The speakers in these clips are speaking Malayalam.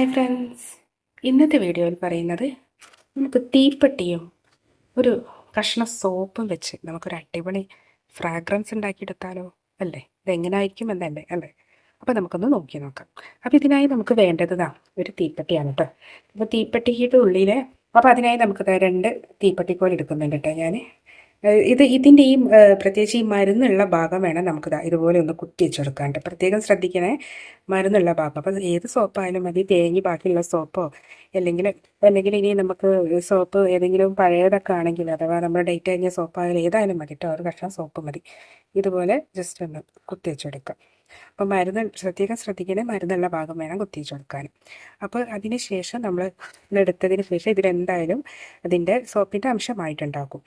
ഹായ് ഫ്രണ്ട്സ് ഇന്നത്തെ വീഡിയോയിൽ പറയുന്നത് നമുക്ക് തീപ്പെട്ടിയും ഒരു കഷ്ണ സോപ്പും വെച്ച് നമുക്കൊരു അടിപൊളി ഫ്രാഗ്രൻസ് ഉണ്ടാക്കിയെടുത്താലോ? അല്ലേ? ഇതെങ്ങനായിരിക്കും എന്നല്ലേ? അല്ലേ? അപ്പോൾ നമുക്കൊന്ന് നോക്കി നോക്കാം. അപ്പോൾ ഇതിനായി നമുക്ക് വേണ്ടത് ഒരു തീപ്പെട്ടിയാണ് കേട്ടോ അപ്പോൾ തീപ്പെട്ടിയുടെ ഉള്ളിൽ അപ്പോൾ അതിനായി നമുക്ക് രണ്ട് തീപ്പെട്ടിക്കോൽ എടുക്കുന്നുണ്ട് കേട്ടോ ഞാൻ ഇത് ഇതിന്റെ ഈ പ്രത്യേകിച്ച് ഈ മരുന്നുള്ള ഭാഗം വേണം നമുക്ക് ഇതുപോലെ ഒന്ന് കുത്തി വെച്ചെടുക്കാണ്ട് പ്രത്യേകം ശ്രദ്ധിക്കണേ മരുന്നുള്ള ഭാഗം. അപ്പം ഏത് സോപ്പായാലും മതി തേങ്ങി ബാക്കിയുള്ള സോപ്പോ അല്ലെങ്കിൽ അല്ലെങ്കിൽ ഇനി നമുക്ക് സോപ്പ് ഏതെങ്കിലും പഴയതൊക്കെ ആണെങ്കിൽ അഥവാ നമ്മുടെ ഡേറ്റ് കഴിഞ്ഞ സോപ്പായാലും ഏതായാലും മതി കേട്ടോ ഒരു കഷ്ണം സോപ്പ് മതി. ഇതുപോലെ ജസ്റ്റ് ഒന്ന് കുത്തി വെച്ചെടുക്കാം. അപ്പോൾ മരുന്ന് പ്രത്യേകം ശ്രദ്ധിക്കണേ മരുന്നുള്ള ഭാഗം വേണം കുത്തിച്ച് കൊടുക്കാൻ അപ്പോൾ അതിന് ശേഷം നമ്മൾ എടുത്തതിന് ശേഷം ഇതിലെന്തായാലും അതിന്റെ സോപ്പിന്റെ അംശമായിട്ടുണ്ടാക്കും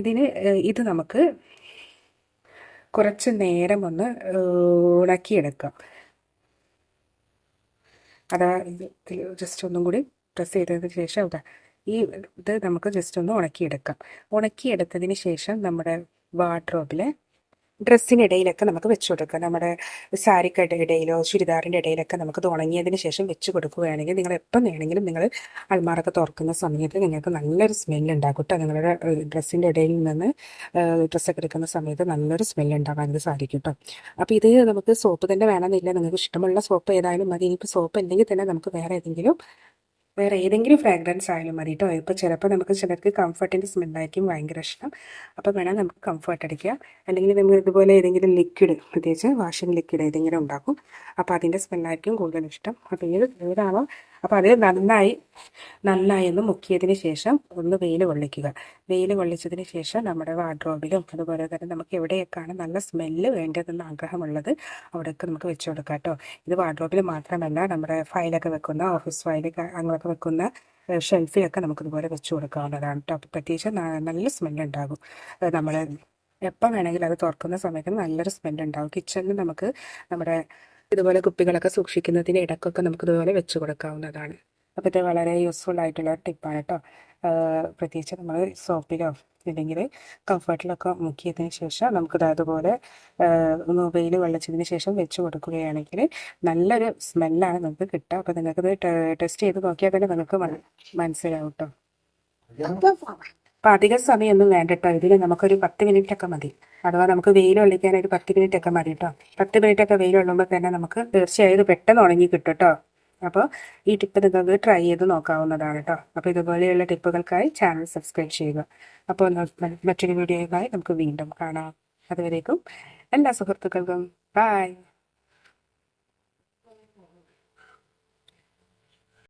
ഇതിന് ഇത് നമുക്ക് കുറച്ച് നേരം ഒന്ന് ഉണക്കിയെടുക്കാം. അതാ ഇത് ജസ്റ്റ് ഒന്നും കൂടി പ്രസ് ചെയ്തതിന് ശേഷം അതാ ഈ ഇത് നമുക്ക് ജസ്റ്റ് ഒന്ന് ഉണക്കിയെടുക്കാം. ഉണക്കിയെടുത്തതിന് ശേഷം നമ്മുടെ വാർഡ്രോബിലെ ഡ്രസ്സിനിടയിലൊക്കെ നമുക്ക് വെച്ച് കൊടുക്കാം. നമ്മുടെ സാരിക്കയുടെ ഇടയിലോ ചുരിദാറിന്റെ ഇടയിലൊക്കെ നമുക്ക് ഇത് ഉണങ്ങിയതിന് ശേഷം വെച്ച് കൊടുക്കുകയാണെങ്കിൽ നിങ്ങൾ എപ്പം വേണമെങ്കിലും നിങ്ങൾ അൽമാറൊക്കെ തുറക്കുന്ന സമയത്ത് നിങ്ങൾക്ക് നല്ലൊരു സ്മെല്ല് ഉണ്ടാകും കേട്ടോ. നിങ്ങളുടെ ഡ്രസ്സിന്റെ ഇടയിൽ നിന്ന് ഡ്രസ്സൊക്കെ എടുക്കുന്ന സമയത്ത് നല്ലൊരു സ്മെല്ല് ഉണ്ടാകാൻ ഇത് സാധിക്കും കേട്ടോ. അപ്പോൾ ഇത് നമുക്ക് സോപ്പ് തന്നെ വേണമെന്നില്ല. നിങ്ങൾക്ക് ഇഷ്ടമുള്ള സോപ്പ് ഏതായാലും മതി. ഇനിയിപ്പോൾ സോപ്പ് ഇല്ലെങ്കിൽ തന്നെ നമുക്ക് വേറെ ഏതെങ്കിലും വേറെ ഏതെങ്കിലും ഫ്രാഗ്രൻസ് ആയാലും മതി കേട്ടോ ഇപ്പോൾ ചിലപ്പോൾ നമുക്ക് ചിലർക്ക് കംഫർട്ടിന്റെ സ്മെല്ലായിരിക്കും ഭയങ്കര ഇഷ്ടം. അപ്പോൾ വേണം നമുക്ക് കംഫർട്ട് അടിക്കുക അല്ലെങ്കിൽ നമ്മൾ ഇതുപോലെ ഏതെങ്കിലും ലിക്വിഡ് പ്രത്യേകിച്ച് വാഷിംഗ് ലിക്വിഡ് ഏതെങ്കിലും ഉണ്ടാക്കും. അപ്പോൾ അതിന്റെ സ്മെല്ലായിരിക്കും കൂടുതൽ ഇഷ്ടം. അപ്പോൾ ഏത് ഏതാണോ അപ്പോൾ അതിൽ നന്നായി നന്നായി ഒന്ന് മുക്കിയതിന് ശേഷം ഒന്ന് വെയിൽ കൊള്ളിക്കുക. വെയിൽ കൊള്ളിച്ചതിന് ശേഷം നമ്മുടെ വാർഡ്രോബിലും അതുപോലെ തന്നെ നമുക്ക് എവിടെയൊക്കെയാണ് നല്ല സ്മെല്ല് വേണ്ടതെന്ന് ആഗ്രഹമുള്ളത് അവിടെയൊക്കെ നമുക്ക് വെച്ചു കൊടുക്കാം കേട്ടോ. ഇത് വാർഡ്രോബിൽ മാത്രമല്ല നമ്മുടെ ഫയലൊക്കെ വെക്കുന്ന ഓഫീസ് ഫയലൊക്കെ അങ്ങനെയൊക്കെ വെക്കുന്ന ഷെൽഫിലൊക്കെ നമുക്കിതുപോലെ വെച്ച് കൊടുക്കാവുന്നതാണ് കേട്ടോ. അപ്പോൾ പ്രത്യേകിച്ച് നല്ല സ്മെല്ല് ഉണ്ടാകും നമ്മൾ എപ്പം വേണമെങ്കിലും അത് തുറക്കുന്ന സമയത്ത് നല്ലൊരു സ്മെല്ല് ഉണ്ടാകും കിച്ചണിൽ നമുക്ക് നമ്മുടെ ഇതുപോലെ കുപ്പികളൊക്കെ സൂക്ഷിക്കുന്നതിന് ഇടക്കൊക്കെ നമുക്ക് ഇതുപോലെ വെച്ച് കൊടുക്കാവുന്നതാണ്. അപ്പോൾ ഇത് വളരെ യൂസ്ഫുൾ ആയിട്ടുള്ള ടിപ്പാണ് കേട്ടോ പ്രത്യേകിച്ച് നമ്മൾ സോപ്പിലോ അല്ലെങ്കിൽ കംഫർട്ടിലൊക്കെ മുക്കിയതിന് ശേഷം നമുക്കിത് അതുപോലെ മൊബൈൽ വെള്ളച്ചതിന് ശേഷം വെച്ച് കൊടുക്കുകയാണെങ്കിൽ നല്ലൊരു സ്മെല്ലാണ് നമുക്ക് കിട്ടുക. അപ്പോൾ നിങ്ങൾക്കിത് ടെസ്റ്റ് ചെയ്ത് നോക്കിയാൽ തന്നെ നിങ്ങൾക്ക് മനസ്സിലാവും കേട്ടോ അപ്പം അധിക സമയമൊന്നും വേണ്ട കേട്ടോ ഇതിൽ നമുക്കൊരു പത്ത് മിനിറ്റ് ഒക്കെ മതി. അഥവാ നമുക്ക് വെയിൽ ഒളിക്കാൻ ഒരു പത്ത് മിനിറ്റ് ഒക്കെ മതി കേട്ടോ പത്ത് മിനിറ്റ് ഒക്കെ വെയിൽ ഒള്ളുമ്പോൾ തന്നെ നമുക്ക് തീർച്ചയായും ഇത് പെട്ടെന്ന് ഉണങ്ങി കിട്ടും കേട്ടോ അപ്പോൾ ഈ ടിപ്പ് നിങ്ങൾക്ക് ട്രൈ ചെയ്ത് നോക്കാവുന്നതാണ് കേട്ടോ അപ്പോൾ ഇതുപോലെയുള്ള ടിപ്പുകൾക്കായി ചാനൽ സബ്സ്ക്രൈബ് ചെയ്യുക. അപ്പോൾ മറ്റൊരു വീഡിയോയുമായി നമുക്ക് വീണ്ടും കാണാം. അതുവരേക്കും എല്ലാ സുഹൃത്തുക്കൾക്കും ബൈ